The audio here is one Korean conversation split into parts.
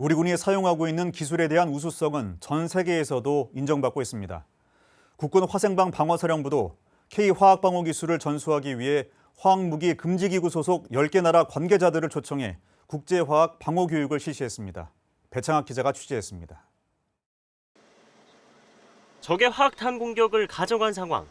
우리 군이 사용하고 있는 기술에 대한 우수성은 전 세계에서도 인정받고 있습니다. 국군 화생방 방어사령부도 K-화학방어 기술을 전수하기 위해 화학무기 금지기구 소속 10개 나라 관계자들을 초청해 국제화학 방어 교육을 실시했습니다. 배창학 기자가 취재했습니다. 적의 화학탄 공격을 가정한 상황.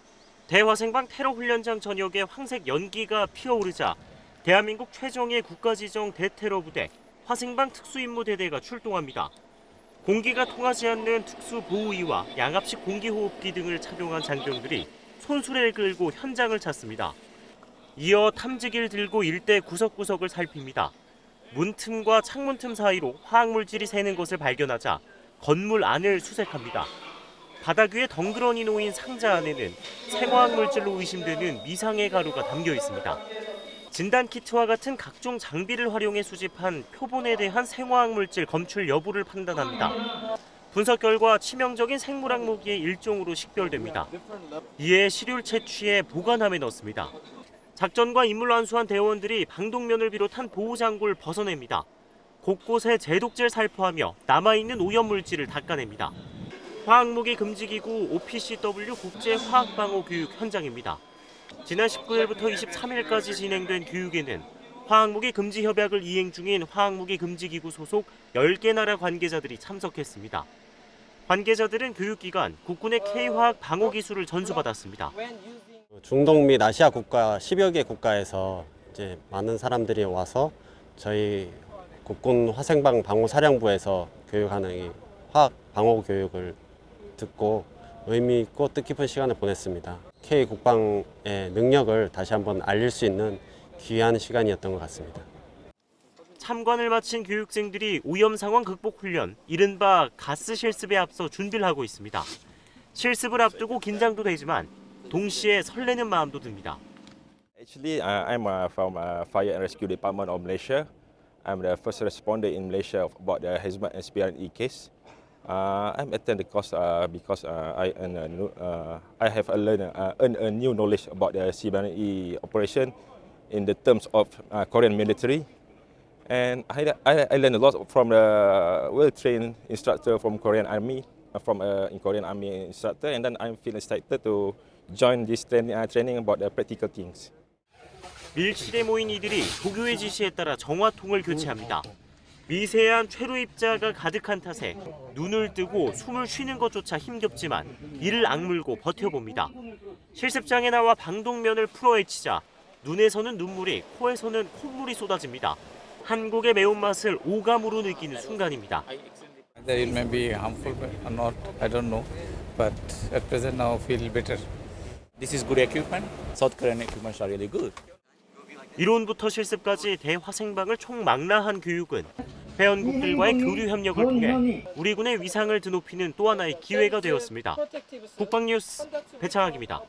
대화생방 테러 훈련장 전역에 황색 연기가 피어오르자 대한민국 최정예 국가지정 대테러 부대 화생방 특수임무대대가 출동합니다. 공기가 통하지 않는 특수 보호의와 양압식 공기호흡기 등을 착용한 장병들이 손수레를 끌고 현장을 찾습니다. 이어 탐지기를 들고 일대 구석구석을 살핍니다. 문틈과 창문틈 사이로 화학물질이 새는 것을 발견하자 건물 안을 수색합니다. 바닥 위에 덩그러니 놓인 상자 안에는 생화학 물질로 의심되는 미상의 가루가 담겨 있습니다. 진단 키트와 같은 각종 장비를 활용해 수집한 표본에 대한 생화학 물질 검출 여부를 판단합니다. 분석 결과 치명적인 생물학 무기의 일종으로 식별됩니다. 이에 시료를 채취해 보관함에 넣습니다. 작전과 임무를 완수한 대원들이 방독면을 비롯한 보호장구를 벗어냅니다. 곳곳에 제독제를 살포하며 남아있는 오염물질을 닦아냅니다. 화학무기 금지기구 OPCW 국제화학방어교육 현장입니다. 지난 19일부터 23일까지 진행된 교육에는 화학무기 금지 협약을 이행 중인 화학무기 금지 기구 소속 10개 나라 관계자들이 참석했습니다. 관계자들은 교육 기간 국군의 K-화학 방어 기술을 전수받았습니다. 중동 및 아시아 국가 10여 개 국가에서 이제 많은 사람들이 와서 저희 국군 화생방 방호 사령부에서 교육하는 이 화학 방호 교육을 듣고 의미 있고 뜻깊은 시간을 보냈습니다. K 국방의 능력을 다시 한번 알릴 수 있는 귀한 시간이었던 것 같습니다. 참관을 마친 교육생들이 오염 상황 극복 훈련, 이른바 가스 실습에 앞서 준비를 하고 있습니다. 실습을 앞두고 긴장도 되지만 동시에 설레는 마음도 듭니다. Actually, uh, I'm uh, from uh, Fire and Rescue Department of Malaysia. I'm the first responder in Malaysia about the hazmat and SPRE case. Uh, I'm attend the course uh, because uh, I earn a new, uh, I have a learn, uh, earned a new knowledge about the CBRE operation in the terms of uh, Korean military. And I, I, I learned a lot from the well-trained instructor from Korean Army, uh, from uh, in Korean Army instructor, and then I'm feeling excited to join this training, uh, training about the practical things. 밀실에 모인 이들이 조교의 지시에 따라 정화통을 교체합니다. 미세한 최루 입자가 가득한 탓에 눈을 뜨고 숨을 쉬는 것조차 힘겹지만 이를 악물고 버텨봅니다. 실습장에 나와 방독면을 풀어헤치자 눈에서는 눈물이 코에서는 콧물이 쏟아집니다. 한국의 매운맛을 오감으로 느끼는 순간입니다. It may be harmful or not, I don't know. But at present now feel better. This is good equipment. South Korean equipments are really good. 이론부터 실습까지 대화생방을 총망라한 교육은 회원국들과의 교류 협력을 통해 우리 군의 위상을 드높이는 또 하나의 기회가 되었습니다. 국방뉴스 배창학입니다.